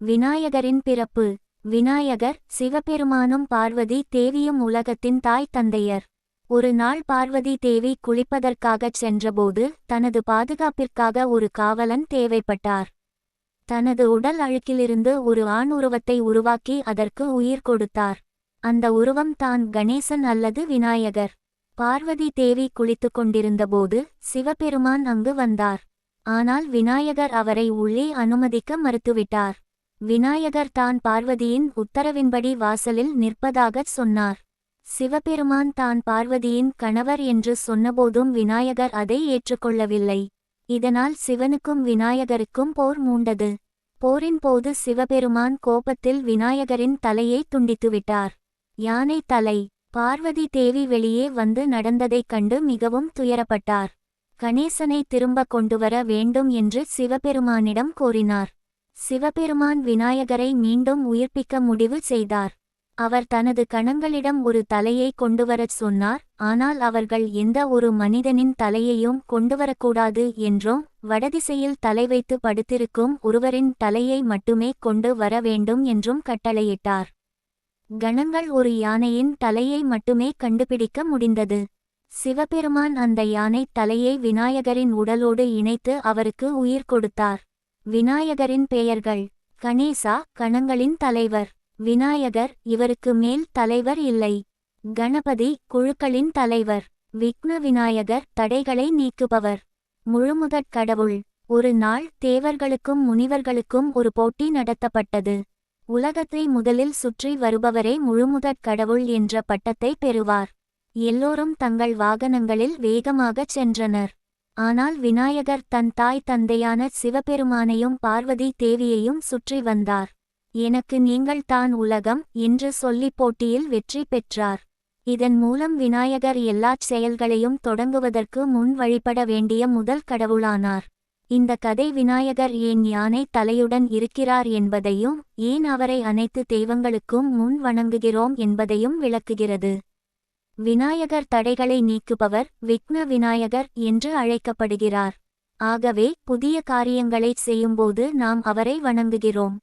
விநாயகரின் பிறப்பு. விநாயகர் சிவபெருமானும் பார்வதி தேவியும் உலகத்தின் தாய் தந்தையர். ஒரு நாள் பார்வதி தேவி குளிப்பதற்காகச் சென்றபோது தனது பாதுகாப்பிற்காக ஒரு காவலன் தேவைப்பட்டார். தனது உடல் அழுக்கிலிருந்து ஒரு ஆண் உருவத்தை உருவாக்கி அதற்கு உயிர் கொடுத்தார். அந்த உருவம் தான் கணேசன் அல்லது விநாயகர். பார்வதி தேவி குளித்துக் கொண்டிருந்தபோது சிவபெருமான் அங்கு வந்தார். ஆனால் விநாயகர் அவரை உள்ளே அனுமதிக்க மறுத்துவிட்டார். விநாயகர் தான் பார்வதியின் உத்தரவின்படி வாசலில் நிற்பதாகச் சொன்னார். சிவபெருமான் தான் பார்வதியின் கணவர் என்று சொன்னபோதும் விநாயகர் அதை ஏற்றுக்கொள்ளவில்லை. இதனால் சிவனுக்கும் விநாயகருக்கும் போர் மூண்டது. போரின் போது சிவபெருமான் கோபத்தில் விநாயகரின் தலையை துண்டித்துவிட்டார். யானை தலை பார்வதி தேவி வெளியே வந்து நடந்ததைக் கண்டு மிகவும் துயரப்பட்டார். கணேசனை திரும்ப கொண்டுவர வேண்டும் என்று சிவபெருமானிடம் கோரினார். சிவபெருமான் விநாயகரை மீண்டும் உயிர்ப்பிக்க முடிவு செய்தார். அவர் தனது கணங்களிடம் ஒரு தலையை கொண்டுவரச் சொன்னார். ஆனால் அவர்கள் எந்த ஒரு மனிதனின் தலையையும் கொண்டுவரக்கூடாது என்றும் வடதிசையில் தலை வைத்து படுத்திருக்கும் ஒருவரின் தலையை மட்டுமே கொண்டு வர வேண்டும் என்றும் கட்டளையிட்டார். கணங்கள் ஒரு யானையின் தலையை மட்டுமே கண்டுபிடிக்க முடிந்தது. சிவபெருமான் அந்த யானை தலையை விநாயகரின் உடலோடு இணைத்து அவருக்கு உயிர் கொடுத்தார். விநாயகரின் பெயர்கள் கணேசா கணங்களின் தலைவர். விநாயகர் இவருக்கு மேல் தலைவர் இல்லை. கணபதி குழுக்களின் தலைவர். விக்ன விநாயகர் தடைகளை நீக்குபவர். முழுமுதற் கடவுள். ஒரு நாள் தேவர்களுக்கும் முனிவர்களுக்கும் ஒரு போட்டி நடத்தப்பட்டது. உலகத்தை முதலில் சுற்றி வருபவரே முழுமுதற் கடவுள் என்ற பட்டத்தை பெறுவார். எல்லோரும் தங்கள் வாகனங்களில் வேகமாகச் சென்றனர். ஆனால் விநாயகர் தன் தாய் தந்தையான சிவபெருமானையும் பார்வதி தேவியையும் சுற்றி வந்தார். எனக்கு நீங்கள் தான் உலகம் என்று சொல்லி போட்டியில் வெற்றி பெற்றார். இதன் மூலம் விநாயகர் எல்லாச் செயல்களையும் தொடங்குவதற்கு முன் வழிபட வேண்டிய முதல் கடவுளானார். இந்த கதை விநாயகர் ஏன் யானை தலையுடன் இருக்கிறார் என்பதையும் ஏன் அவரை அனைத்து தெய்வங்களுக்கும் முன் வணங்குகிறோம் என்பதையும் விளக்குகிறது. விநாயகர் தடைகளை நீக்குபவர் விக்ன விநாயகர் என்று அழைக்கப்படுகிறார். ஆகவே புதிய காரியங்களைச் செய்யும்போது நாம் அவரை வணங்குகிறோம்.